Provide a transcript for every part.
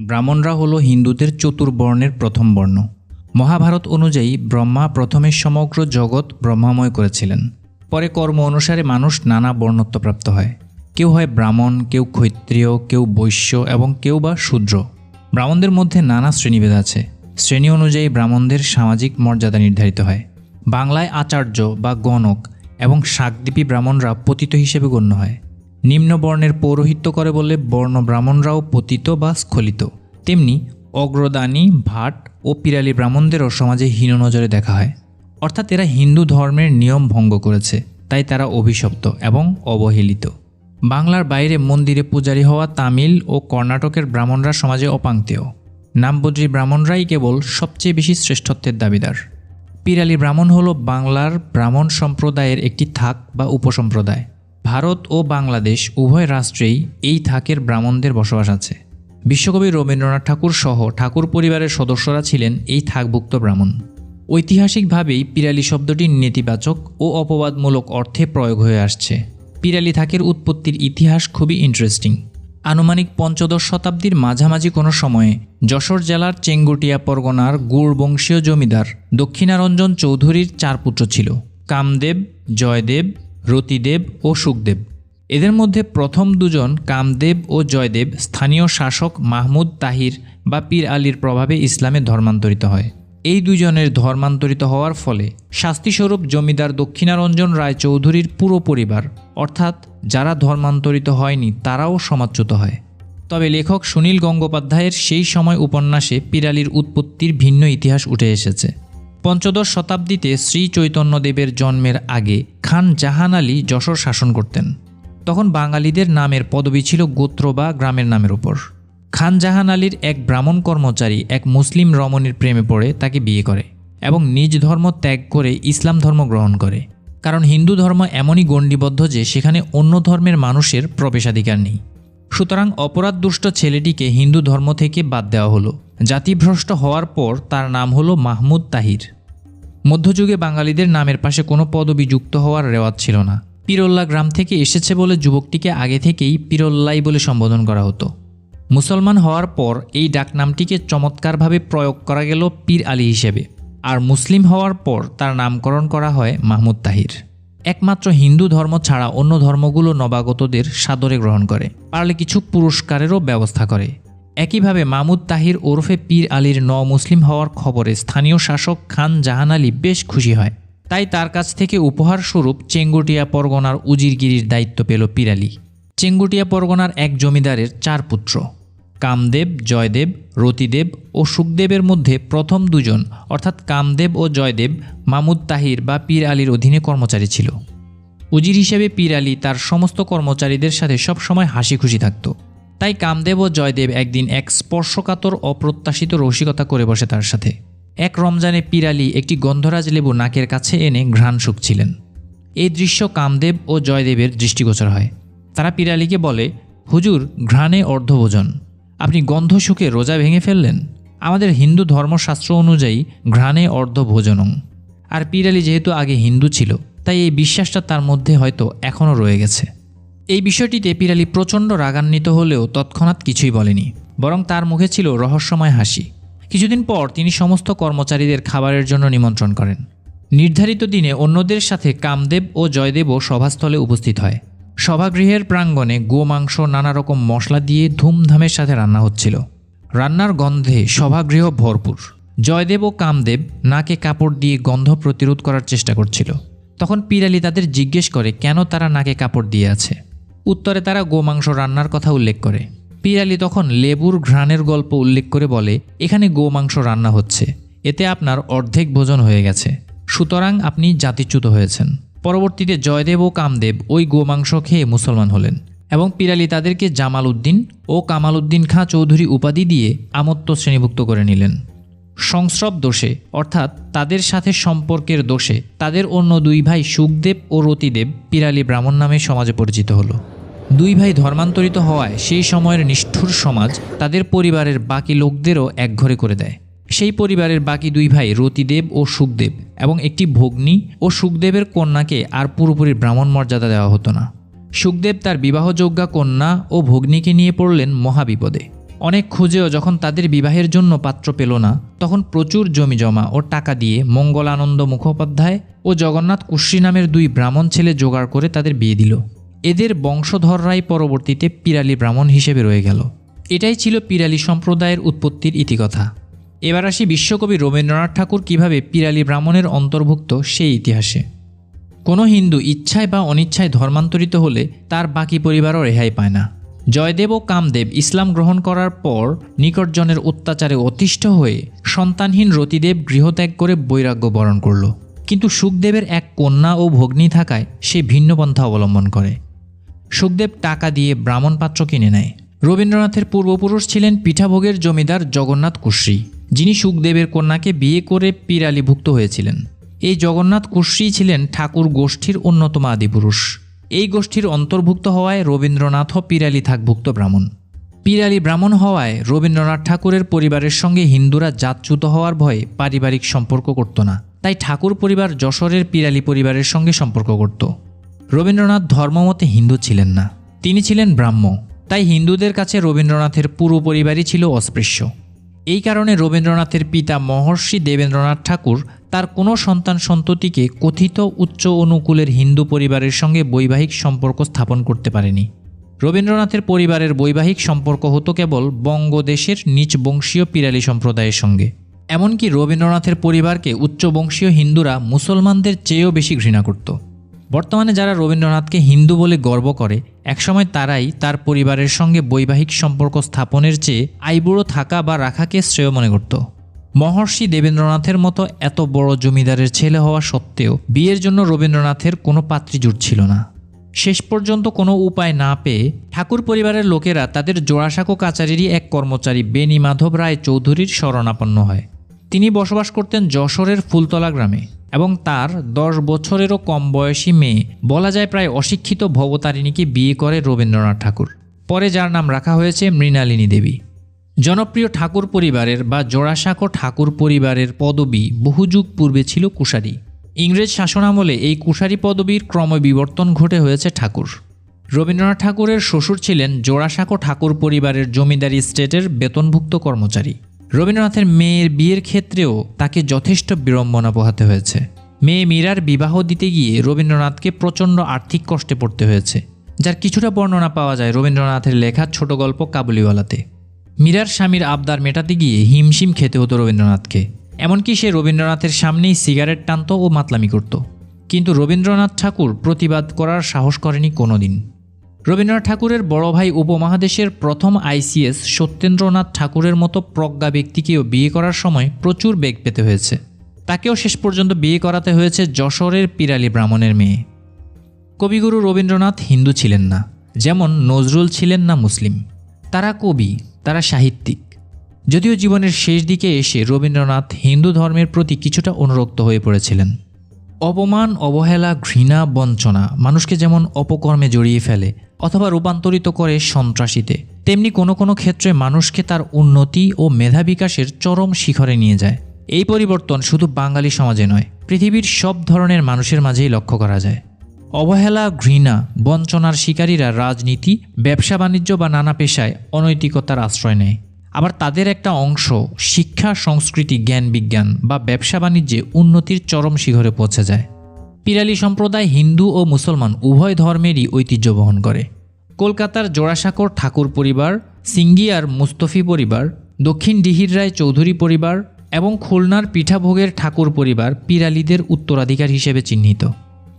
ব্রাহ্মণরা হলো হিন্দুদের চতুর্বর্ণের প্রথম বর্ণ। মহাভারত অনুযায়ী ব্রহ্মা প্রথমে সমগ্র জগৎ ব্রহ্মাময় করেছিলেন। পরে কর্ম অনুসারে মানুষ নানা বর্ণত্বপ্রাপ্ত হয়। কেউ হয় ব্রাহ্মণ, কেউ ক্ষত্রিয়, কেউ বৈশ্য এবং কেউ বা শূদ্র। ব্রাহ্মণদের মধ্যে নানা শ্রেণীভেদ আছে। শ্রেণি অনুযায়ী ব্রাহ্মণদের সামাজিক মর্যাদা নির্ধারিত হয়। বাংলায় আচার্য বা গণক এবং শাকদ্বীপী ব্রাহ্মণরা পতিত হিসেবে গণ্য হয়। নিম্ন বর্ণের পৌরোহিত্য করে বলে বর্ণ ব্রাহ্মণরাও পতিত বা স্খলিত। তেমনি অগ্রদানী, ভাট ও পিরালি ব্রাহ্মণদেরও সমাজে হীন নজরে দেখা হয়। অর্থাৎ এরা হিন্দু ধর্মের নিয়ম ভঙ্গ করেছে, তাই তারা অভিশপ্ত এবং অবহেলিত। বাংলার বাইরে মন্দিরে পূজারী হওয়া তামিল ও কর্ণাটকের ব্রাহ্মণরা সমাজে অপাঙ্ক্তেয় নামবদ্রী ব্রাহ্মণরাই কেবল সবচেয়ে বেশি শ্রেষ্ঠত্বের দাবিদার। পিরালি ব্রাহ্মণ হল বাংলার ব্রাহ্মণ সম্প্রদায়ের একটি থাক বা উপসম্প্রদায়। ভারত ও বাংলাদেশ উভয় রাষ্ট্রেই এই থাকের ব্রাহ্মণদের বসবাস আছে। বিশ্বকবি রবীন্দ্রনাথ ঠাকুর সহ ঠাকুর পরিবারের সদস্যরা ছিলেন এই থাকভুক্ত ব্রাহ্মণ। ঐতিহাসিকভাবেই পিরালি শব্দটি নেতিবাচক ও অপবাদমূলক অর্থে প্রয়োগ হয়ে আসছে। পিরালি থাকের উৎপত্তির ইতিহাস খুবই ইন্টারেস্টিং আনুমানিক পঞ্চদশ শতাব্দীর মাঝামাঝি কোনো সময়ে যশোর জেলার চেঙ্গুটিয়া পরগনার গুড় বংশীয় জমিদার দক্ষিণারঞ্জন চৌধুরীর চার পুত্র ছিল। কামদেব, জয়দেব রতিদেব ও সুখদেব। এদের মধ্যে প্রথম দুজন কামদেব ও জয়দেব, স্থানীয় শাসক মাহমুদ তাহির বা পীর আলীর প্রভাবে ইসলামে ধর্মান্তরিত হয়। এই দুজনের ধর্মান্তরিত হওয়ার ফলে শাস্তিস্বরূপ জমিদার দক্ষিণারঞ্জন রায় চৌধুরীর পুরো পরিবার, অর্থাৎ যারা ধর্মান্তরিত হয়নি তারাও সমাচ্যুত হয়। তবে লেখক সুনীল গঙ্গোপাধ্যায়ের সেই সময় উপন্যাসে পিরালির উৎপত্তির ভিন্ন ইতিহাস উঠে এসেছে। পঞ্চদশ শতাব্দীতে শ্রী চৈতন্যদেবের জন্মের আগে খান জাহান আলী যশোর শাসন করতেন। তখন বাঙালিদের নামের পদবি ছিল গোত্র বা গ্রামের নামের উপর। খান জাহান আলীর এক ব্রাহ্মণ কর্মচারী, এক মুসলিম রমণীর প্রেমে পড়ে তাকে বিয়ে করে এবং নিজ ধর্ম ত্যাগ করে ইসলাম ধর্ম গ্রহণ করে। কারণ হিন্দু ধর্ম এমনই গণ্ডিবদ্ধ যে সেখানে অন্য ধর্মের মানুষের প্রবেশাধিকার নেই। সুতরাং অপরাধ দুষ্ট ছেলেটিকে হিন্দু ধর্ম থেকে বাদ দেওয়া হলো। জাতিভ্রষ্ট হওয়ার পর তার নাম হলো মাহমুদ তাহির। মধ্যযুগে বাঙালিদের নামের পাশে কোনো পদবি যুক্ত হওয়ার রেওয়াজ ছিল না। পিরোল্লা গ্রাম থেকে এসেছে বলে যুবকটিকে আগে থেকেই পিরোল্লাই বলে সম্বোধন করা হতো। মুসলমান হওয়ার পর এই ডাকনামটিকে চমৎকারভাবে প্রয়োগ করা গেল পীর আলী হিসেবে। আর মুসলিম হওয়ার পর তার নামকরণ করা হয় মাহমুদ তাহির। একমাত্র হিন্দু ধর্ম ছাড়া অন্য ধর্মগুলো নবাগতদের সাদরে গ্রহণ করে, পারলে কিছু পুরস্কারেরও ব্যবস্থা করে। একইভাবে মামুদ তাহির ওরফে পীর আলীর ন মুসলিম হওয়ার খবরে স্থানীয় শাসক খান জাহান আলী বেশ খুশি হয়। তাই তার কাছ থেকে উপহার স্বরূপ চেঙ্গুটিয়া পরগনার উজিরগিরির দায়িত্ব পেল পীর আলী। চেঙ্গুটিয়া পরগনার এক জমিদারের চার পুত্র। কামদেব, জয়দেব, রতিদেব ও সুখদেবের মধ্যে প্রথম দুজন, অর্থাৎ কামদেব ও জয়দেব, মামুদ তাহির বা পীর আলীর অধীনে কর্মচারী ছিল। উজির হিসেবে পীর আলী তার সমস্ত কর্মচারীদের সাথে সবসময় হাসি খুশি থাকত। তাই কামদেব ও জয়দেব একদিন এক স্পর্শকাতর, অপ্রত্যাশিত রসিকতা করে বসে তার সাথে। এক রমজানে পীর আলী একটি গন্ধরাজ লেবু নাকের কাছে এনে ঘ্রাণ শুকছিলেন এই দৃশ্য কামদেব ও জয়দেবের দৃষ্টিগোচর হয়। তারা পীর আলীকে বলে, হুজুর, ঘ্রাণে অর্ধভোজন। আপনি গন্ধ শুকে রোজা ভেঙে ফেললেন? আমাদের হিন্দু ধর্মশাস্ত্র অনুযায়ী ঘ্রাণে অর্ধভোজনং। আর পীর আলী যেহেতু আগে হিন্দু ছিল, তাই এই বিশ্বাসটা তার মধ্যে হয়তো এখনও রয়ে গেছে। এই বিষয়টিতে পীর আলী প্রচণ্ড রাগান্বিত হলেও তৎক্ষণাৎ কিছুই বলেনি, বরং তার মুখে ছিল রহস্যময় হাসি। কিছুদিন পর তিনি সমস্ত কর্মচারীদের খাবারের জন্য নিমন্ত্রণ করেন। নির্ধারিত দিনে অন্যদের সাথে কামদেব ও জয়দেবও সভাস্থলে উপস্থিত হয়। সভাগৃহের প্রাঙ্গণে গোমাংস নানা রকম মশলা দিয়ে ধুমধামের সাথে রান্না হচ্ছিল। রান্নার গন্ধে সভাগৃহ ভরপুর। জয়দেব ও কামদেব নাকে কাপড় দিয়ে গন্ধ প্রতিরোধ করার চেষ্টা করছিল। তখন পিরালি তাদের জিজ্ঞেস করে, কেন তারা নাকে কাপড় দিয়ে আছে? উত্তরে তারা গোমাংস রান্নার কথা উল্লেখ করে। পিরালি তখন লেবুর ঘ্রাণের গল্প উল্লেখ করে বলে, এখানে গোমাংস রান্না হচ্ছে। এতে আপনার অর্ধেক ভোজন হয়ে গেছে। সুতরাং আপনি জাতিচ্যুত হয়েছেন। পরবর্তীতে জয়দেব ও কামদেব ওই গোমাংস খেয়ে মুসলমান হলেন এবং পিরালি তাদেরকে জামাল উদ্দিন ও কামাল উদ্দিন খাঁ চৌধুরী উপাধি দিয়ে আমত্ত শ্রেণীভুক্ত করে নিলেন। সংস্রব দোষে, অর্থাৎ তাদের সাথে সম্পর্কের দোষে, তাদের অন্য দুই ভাই সুখদেব ও রতিদেব পিরালি ব্রাহ্মণ নামে সমাজে পরিচিত হলো। দুই ভাই ধর্মান্তরিত হওয়ায় সেই সময়ের নিষ্ঠুর সমাজ তাদের পরিবারের বাকি লোকদেরও একঘরে করে দেয়। সেই পরিবারের বাকি দুই ভাই রতিদেব ও সুখদেব এবং একটি ভগ্নী ও সুখদেবের কন্যাকে আর পুরোপুরি ব্রাহ্মণ মর্যাদা দেওয়া হতো না। সুখদেব তার বিবাহযোগ্যা কন্যা ও ভগ্নীকে নিয়ে পড়লেন মহাবিপদে। অনেক খুঁজেও যখন তাদের বিবাহের জন্য পাত্র পেল না, তখন প্রচুর জমি জমা ও টাকা দিয়ে মঙ্গলানন্দ মুখোপাধ্যায় ও জগন্নাথ কুশ্রী নামের দুই ব্রাহ্মণ ছেলে জোগাড় করে তাদের বিয়ে দিল। এদের বংশধররাই পরবর্তীতে পিরালি ব্রাহ্মণ হিসেবে রয়ে গেল। এটাই ছিল পিরালি সম্প্রদায়ের উৎপত্তির ইতিকথা। এবার আসি বিশ্বকবি রবীন্দ্রনাথ ঠাকুর কীভাবে পিরালি ব্রাহ্মণের অন্তর্ভুক্ত সেই ইতিহাসে। কোনো হিন্দু ইচ্ছায় বা অনিচ্ছায় ধর্মান্তরিত হলে তার বাকি পরিবারও রেহাই পায় না। জয়দেব ও কামদেব ইসলাম গ্রহণ করার পর নিকটজনের অত্যাচারে অতিষ্ঠ হয়ে সন্তানহীন রতিদেব গৃহত্যাগ করে বৈরাগ্য বরণ করল। কিন্তু সুখদেবের এক কন্যা ও ভগ্নী থাকায় সে ভিন্ন পন্থা অবলম্বন করে। সুখদেব টাকা দিয়ে ব্রাহ্মণ পাত্র কিনে নেয়। রবীন্দ্রনাথের পূর্বপুরুষ ছিলেন পিঠাভোগের জমিদার জগন্নাথ কুশ্রী। যিনি সুখদেবের কন্যাকে বিয়ে করে পিরালিভুক্ত হয়েছিলেন। এই জগন্নাথ কুশ্রী ছিলেন ঠাকুর গোষ্ঠীর অন্যতম আদিপুরুষ। এই গোষ্ঠীর অন্তর্ভুক্ত হওয়ায় রবীন্দ্রনাথও পিরালি থাকভুক্ত ব্রাহ্মণ। পিরালি ব্রাহ্মণ হওয়ায় রবীন্দ্রনাথ ঠাকুরের পরিবারের সঙ্গে হিন্দুরা জাতচ্যুত হওয়ার ভয়ে পারিবারিক সম্পর্ক করত না। তাই ঠাকুর পরিবার যশোরের পিরালি পরিবারের সঙ্গে সম্পর্ক করত। রবীন্দ্রনাথ ধর্মমতে হিন্দু ছিলেন না। তিনি ছিলেন ব্রাহ্ম। তাই হিন্দুদের কাছে রবীন্দ্রনাথের পুরো পরিবারই ছিল অস্পৃশ্য। এই কারণে রবীন্দ্রনাথের পিতা মহর্ষি দেবেন্দ্রনাথ ঠাকুর তার কোনো সন্তান সন্ততিকে কথিত উচ্চ অনুকূলের হিন্দু পরিবারের সঙ্গে বৈবাহিক সম্পর্ক স্থাপন করতে পারেনি। রবীন্দ্রনাথের পরিবারের বৈবাহিক সম্পর্ক হতো কেবল বঙ্গদেশের নিচ বংশীয় পিরালি সম্প্রদায়ের সঙ্গে। এমনকি রবীন্দ্রনাথের পরিবারকে উচ্চবংশীয় হিন্দুরা মুসলমানদের চেয়েও বেশি ঘৃণা করত। বর্তমানে যারা রবীন্দ্রনাথকে হিন্দু বলে গর্ব করে, একসময় তারাই তার পরিবারের সঙ্গে বৈবাহিক সম্পর্ক স্থাপনের চেয়ে আইবুড়ো থাকা বা রাখাকে শ্রেয় মনে করত। মহর্ষি দেবেন্দ্রনাথের মতো এত বড় জমিদারের ছেলে হওয়া সত্ত্বেও বিয়ের জন্য রবীন্দ্রনাথের কোনো পাত্রী জুটছিল না। শেষ পর্যন্ত কোনো উপায় না পেয়ে ঠাকুর পরিবারের লোকেরা তাদের জোড়াসাঁকো কাচারিরই এক কর্মচারী বেনি মাধব রায় চৌধুরীর শরণাপন্ন হয়। তিনি বসবাস করতেন যশোরের ফুলতলা গ্রামে এবং তার দশ বছরেরও কম বয়সী মেয়ে, বলা যায় প্রায় অশিক্ষিত ভবতারিণীকে বিয়ে করে রবীন্দ্রনাথ ঠাকুর। পরে যার নাম রাখা হয়েছে মৃণালিনী দেবী। জনপ্রিয় ঠাকুর পরিবারের বা জোড়াসাঁকো ঠাকুর পরিবারের পদবি বহুযুগ পূর্বে ছিল কুশারি। ইংরেজ শাসনামলে এই কুশারি পদবীর ক্রমবিবর্তন ঘটে হয়েছে ঠাকুর। রবীন্দ্রনাথ ঠাকুরের শ্বশুর ছিলেন জোড়াসাঁকো ঠাকুর পরিবারের জমিদারি স্টেটের বেতনভুক্ত কর্মচারী। রবীন্দ্রনাথের মেয়ের বিয়ের ক্ষেত্রেও তাকে যথেষ্ট বিড়ম্বনা পোহাতে হয়েছে। মেয়ে মীরার বিবাহ দিতে গিয়ে রবীন্দ্রনাথকে প্রচণ্ড আর্থিক কষ্টে পড়তে হয়েছে। যার কিছুটা বর্ণনা পাওয়া যায় রবীন্দ্রনাথের লেখা ছোট গল্প কাবুলিওয়ালাতে। মীরার স্বামীর আবদার মেটাতে গিয়ে হিমশিম খেতে হতো রবীন্দ্রনাথকে। এমনকি সে রবীন্দ্রনাথের সামনেই সিগারেট টানত ও মাতলামি করত। কিন্তু রবীন্দ্রনাথ ঠাকুর প্রতিবাদ করার সাহস করেনি কোনোদিন। রবীন্দ্রনাথ ঠাকুরের বড় ভাই উপমহাদেশের প্রথম আইসিএস সত্যেন্দ্রনাথ ঠাকুরের মতো প্রজ্ঞা ব্যক্তিকেও বিয়ে করার সময় প্রচুর বেগ পেতে হয়েছে। তাকেও শেষ পর্যন্ত বিয়ে করাতে হয়েছে যশোরের পিরালি ব্রাহ্মণের মেয়ে। কবিগুরু রবীন্দ্রনাথ হিন্দু ছিলেন না, যেমন নজরুল ছিলেন না মুসলিম। তারা কবি, তারা সাহিত্যিক। যদিও জীবনের শেষ দিকে এসে রবীন্দ্রনাথ হিন্দু ধর্মের প্রতি কিছুটা অনুরক্ত হয়ে পড়েছিলেন। অপমান, অবহেলা, ঘৃণা, বঞ্চনা মানুষকে যেমন অপকর্মে জড়িয়ে ফেলে অথবা রূপান্তরিত করে সন্ত্রাসীতে, তেমনি কোনো কোনো ক্ষেত্রে মানুষকে তার উন্নতি ও মেধা বিকাশের চরম শিখরে নিয়ে যায়। এই পরিবর্তন শুধু বাঙালি সমাজে নয়, পৃথিবীর সব ধরনের মানুষের মাঝেই লক্ষ্য করা যায়। অবহেলা, ঘৃণা, বঞ্চনার শিকারীরা রাজনীতি ব্যবসা বাণিজ্য বা নানা পেশায় অনৈতিকতার আশ্রয় নেয়। আবার তাদের একটা অংশ শিক্ষা, সংস্কৃতি, জ্ঞান, বিজ্ঞান বা ব্যবসা বাণিজ্যে উন্নতির চরম শিখরে পৌঁছে যায়। পিরালি সম্প্রদায় হিন্দু ও মুসলমান উভয় ধর্মেরই ঐতিহ্য বহন করে। কলকাতার জোড়াসাঁকোর ঠাকুর পরিবার সিঙ্গিয়ার মুস্তফি পরিবার, দক্ষিণ ডিহির রায় চৌধুরী পরিবার এবং খুলনার পিঠাভোগের ঠাকুর পরিবার পিরালিদের উত্তরাধিকার হিসেবে চিহ্নিত।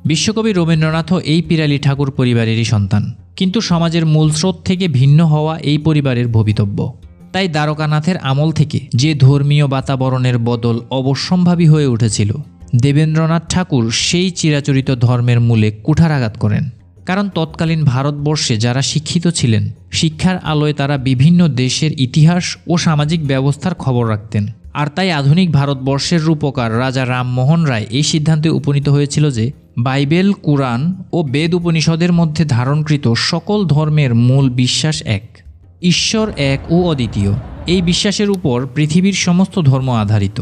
বিশ্বকবি রবীন্দ্রনাথও এই পিরালি ঠাকুর পরিবারেরই সন্তান। কিন্তু সমাজের মূল স্রোত থেকে ভিন্ন হওয়া এই পরিবারের ভবিতব্য। তাই দ্বারকানাথের আমল থেকে যে ধর্মীয় বাতাবরণের বদল অবশ্যম্ভাবী হয়ে উঠেছিল, দেবেন্দ্রনাথ ঠাকুর সেই চিরাচরিত ধর্মের মূলে কুঠারাঘাত করেন। কারণ তৎকালীন ভারতবর্ষে যারা শিক্ষিত ছিলেন, শিক্ষার আলোয় তারা বিভিন্ন দেশের ইতিহাস ও সামাজিক ব্যবস্থার খবর রাখতেন। আর তাই আধুনিক ভারতবর্ষের রূপকার রাজা রামমোহন রায় এই সিদ্ধান্তে উপনীত হয়েছিল যে, বাইবেল, কুরআন ও বেদ উপনিষদের মধ্যে ধারণকৃত সকল ধর্মের মূল বিশ্বাস এক। ঈশ্বর এক ও অদ্বিতীয়। এই বিশ্বাসের উপর পৃথিবীর সমস্ত ধর্ম আধারিত।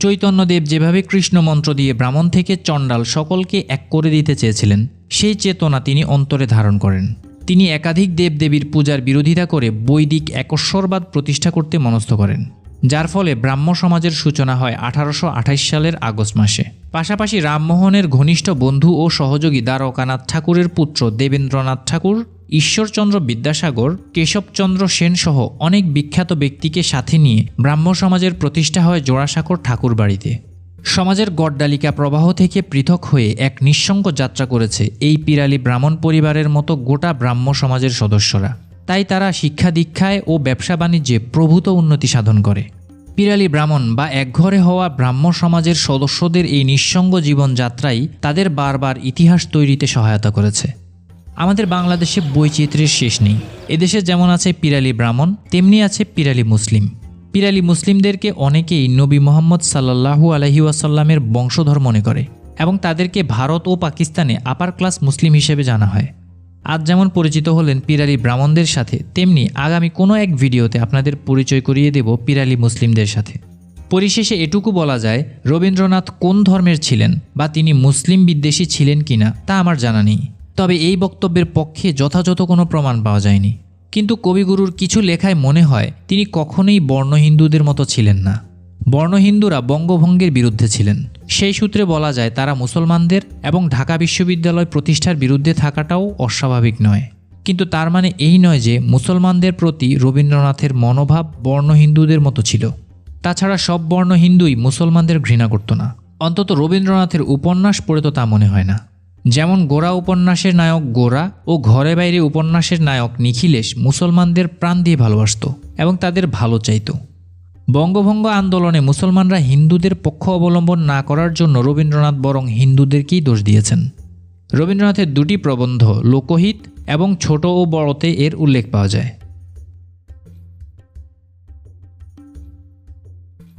চৈতন্যদেব যেভাবে কৃষ্ণ মন্ত্র দিয়ে ব্রাহ্মণ থেকে চণ্ডাল সকলকে এক করে দিতে চেয়েছিলেন, সেই চেতনা তিনি অন্তরে ধারণ করেন। তিনি একাধিক দেবদেবীর পূজার বিরোধিতা করে বৈদিক একস্বরবাদ প্রতিষ্ঠা করতে মনস্থ করেন, যার ফলে ব্রাহ্ম সমাজের সূচনা হয় আঠারোশো আঠাশ সালের আগস্ট মাসে। পাশাপাশি রামমোহনের ঘনিষ্ঠ বন্ধু ও সহযোগী দ্বারকানাথ ঠাকুরের পুত্র দেবেন্দ্রনাথ ঠাকুর ঈশ্বরচন্দ্র বিদ্যাসাগর, কেশবচন্দ্র সেন সহ অনেক বিখ্যাত ব্যক্তিকে সাথে নিয়ে ব্রাহ্ম সমাজের প্রতিষ্ঠা হয় জোড়াসাঁকর ঠাকুর বাড়িতে সমাজের গড্ডালিকা প্রবাহ থেকে পৃথক হয়ে এক নিঃসঙ্গ যাত্রা করেছে এই পিরালি ব্রাহ্মণ পরিবারের মতো গোটা ব্রাহ্ম সমাজের সদস্যরা। তাই তারা শিক্ষা দীক্ষায় ও ব্যবসা বাণিজ্যে প্রভূত উন্নতি সাধন করে। পিরালি ব্রাহ্মণ বা একঘরে হওয়া ব্রাহ্ম সমাজের সদস্যদের এই নিঃসঙ্গ জীবনযাত্রাই তাদের বারবার ইতিহাস তৈরিতে সহায়তা করেছে। আমাদের বাংলাদেশে বৈচিত্র্যের শেষ নেই। এদেশে যেমন আছে পিরালি ব্রাহ্মণ, তেমনি আছে পিরালি মুসলিম। পিরালি মুসলিমদেরকে অনেকেই নবী মোহাম্মদ সাল্লাহু আলহি ওয়াসাল্লামের বংশধর মনে করে এবং তাদেরকে ভারত ও পাকিস্তানে আপার ক্লাস মুসলিম হিসেবে জানা হয়। আজ যেমন পরিচিত হলেন পিরালি ব্রাহ্মণদের সাথে, তেমনি আগামী কোনো এক ভিডিওতে আপনাদের পরিচয় করিয়ে দেব পিরালি মুসলিমদের সাথে। পরিশেষে এটুকু বলা যায়, রবীন্দ্রনাথ কোন ধর্মের ছিলেন বা তিনি মুসলিম বিদ্বেষী ছিলেন কিনা তা আমার জানা নেই। তবে এই বক্তব্যের পক্ষে যথাযথ কোনো প্রমাণ পাওয়া যায়নি। কিন্তু কবিগুরুর কিছু লেখায় মনে হয়, তিনি কখনোই বর্ণ হিন্দুদের মতো ছিলেন না। বর্ণ হিন্দুরা বঙ্গভঙ্গের বিরুদ্ধে ছিলেন। সেই সূত্রে বলা যায়, তারা মুসলমানদের এবং ঢাকা বিশ্ববিদ্যালয় প্রতিষ্ঠার বিরুদ্ধে থাকাটাও অস্বাভাবিক নয়। কিন্তু তার মানে এই নয় যে, মুসলমানদের প্রতি রবীন্দ্রনাথের মনোভাব বর্ণ হিন্দুদের মতো ছিল। তাছাড়া সব বর্ণ হিন্দুই মুসলমানদের ঘৃণা করত না। অন্তত রবীন্দ্রনাথের উপন্যাস পড়ে তো তা মনে হয় না। যেমন গোরা উপন্যাসের নায়ক গোরা ও ঘরে বাইরে উপন্যাসের নায়ক নিখিলেশ মুসলমানদের প্রাণ দিয়ে ভালোবাসত এবং তাদের ভালো চাইত। বঙ্গভঙ্গ আন্দোলনে মুসলমানরা হিন্দুদের পক্ষ অবলম্বন না করার জন্য রবীন্দ্রনাথ বরং হিন্দুদেরকেই দোষ দিয়েছেন। রবীন্দ্রনাথের দুটি প্রবন্ধ, লোকহিত এবং ছোট ও বড়তে এর উল্লেখ পাওয়া যায়।